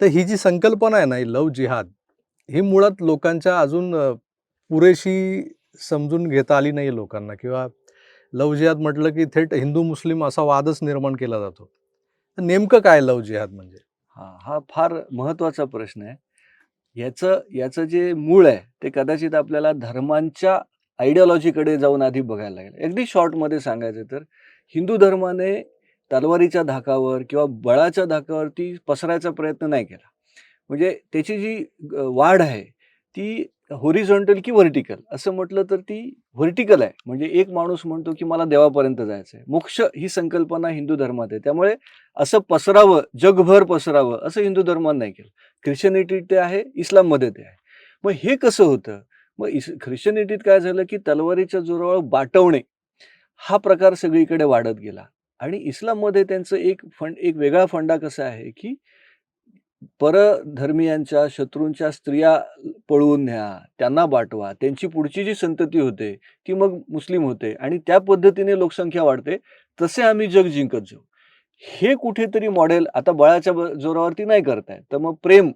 तर ही जी संकल्पना आहे ना ही लव जिहाद ही मुळात लोकांच्या अजून पुरेशी समजून घेता आली नाही लोकांना. किंवा लव जिहाद म्हटलं की थेट हिंदू मुस्लिम असा वादच निर्माण केला जातो. तर नेमकं काय लव जिहाद म्हणजे? हा हा फार महत्त्वाचा प्रश्न आहे. याचं याचं जे मूळ आहे ते कदाचित आपल्याला धर्मांच्या आयडिओलॉजीकडे जाऊन आधी बघायला लागेल. अगदी शॉर्टमध्ये सांगायचं तर हिंदू धर्माने तलवारीच्या धाकावर किंवा बळाच्या धाकावरती पसरायचा प्रयत्न नाही केला. म्हणजे त्याची जी वाढ आहे ती होरिझॉन्टल की व्हर्टिकल असं म्हटलं तर ती व्हर्टिकल आहे. म्हणजे एक माणूस म्हणतो की मला देवापर्यंत जायचं आहे मोक्ष ही संकल्पना हिंदू धर्मात आहे. त्यामुळे असं पसरावं जगभर पसरावं असं हिंदू धर्मात नाही केलं. ख्रिश्चनिटी ते आहे इस्लाममध्ये ते आहे. मग हे कसं होतं? मग इस ख्रिश्चनिटीत काय झालं की तलवारीच्या जोरावर बाटवणे हा प्रकार सगळीकडे वाढत गेला. आणि इस्लाममध्ये त्यांचं एक फंड एक वेगळा फंडा कसा आहे की परधर्मीयांच्या शत्रूंच्या स्त्रिया पळवून न्या त्यांना बाटवा त्यांची पुढची जी संतती होते ती मग मुस्लिम होते आणि त्या पद्धतीने लोकसंख्या वाढते तसे आम्ही जग जिंकत जाऊ हे कुठेतरी मॉडेल आता बळाच्या जोरावरती नाही करताय तर मग प्रेम.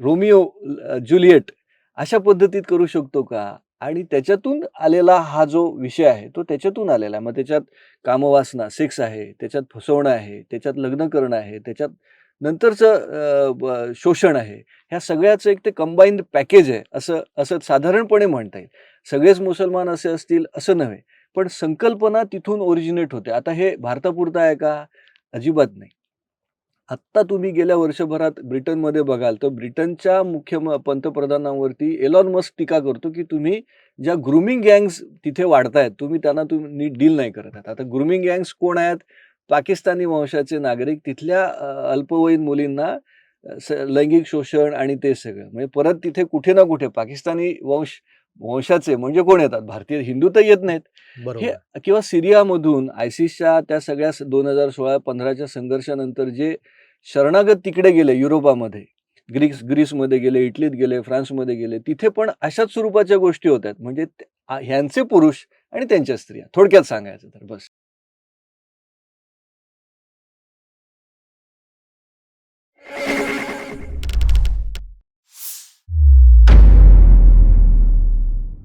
रोमिओ अ, ज्युलिएट अशा पद्धतीत करू शकतो का आणि त्याच्यातून आलेला हा जो विषय आहे तो त्याच्यातून आलेला आहे. मग त्याच्यात कामवासना सेक्स आहे त्याच्यात फसवणं आहे त्याच्यात लग्न करणं आहे त्याच्यात नंतरचं शोषण आहे. ह्या सगळ्याचं एक ते कंबाईंड पॅकेज आहे असं असं साधारणपणे म्हणता येईल. सगळेच मुसलमान असे असतील असं नव्हे. पण संकल्पना तिथून ओरिजिनेट होते. आता हे भारतापुरतं आहे का? अजिबात नाही. आत्ता तुम्ही गेल्या वर्षभरात ब्रिटनमध्ये बघाल तर ब्रिटनच्या मुख्य पंतप्रधानांवरती एलॉन मस्क टीका करतो की तुम्ही ज्या ग्रुमिंग गँग्स तिथे वाढतायत तुम्ही त्यांना तुम्ही नीट डील नाही करत आहेत. आता ग्रुमिंग गँग्स कोण आहेत? पाकिस्तानी वंशाचे नागरिक तिथल्या अल्पवयीन मुलींना लैंगिक शोषण आणि ते सगळं. म्हणजे परत तिथे कुठे ना कुठे पाकिस्तानी वंश वंशाचे म्हणजे कोण येतात? भारतीय हिंदू तर येत नाहीत. हे किंवा सिरियामधून आयसिसच्या त्या सगळ्या दोन हजार सोळा पंधराच्या संघर्षानंतर जे शरणागत तिकडे गेले युरोपामध्ये. ग्रीस ग्रीसमध्ये गेले इटलीत गेले फ्रान्समध्ये गेले. तिथे पण अशाच स्वरूपाच्या गोष्टी होत्यात म्हणजे ह्यांचे पुरुष आणि त्यांच्या स्त्रिया. थोडक्यात सांगायचं तर बस.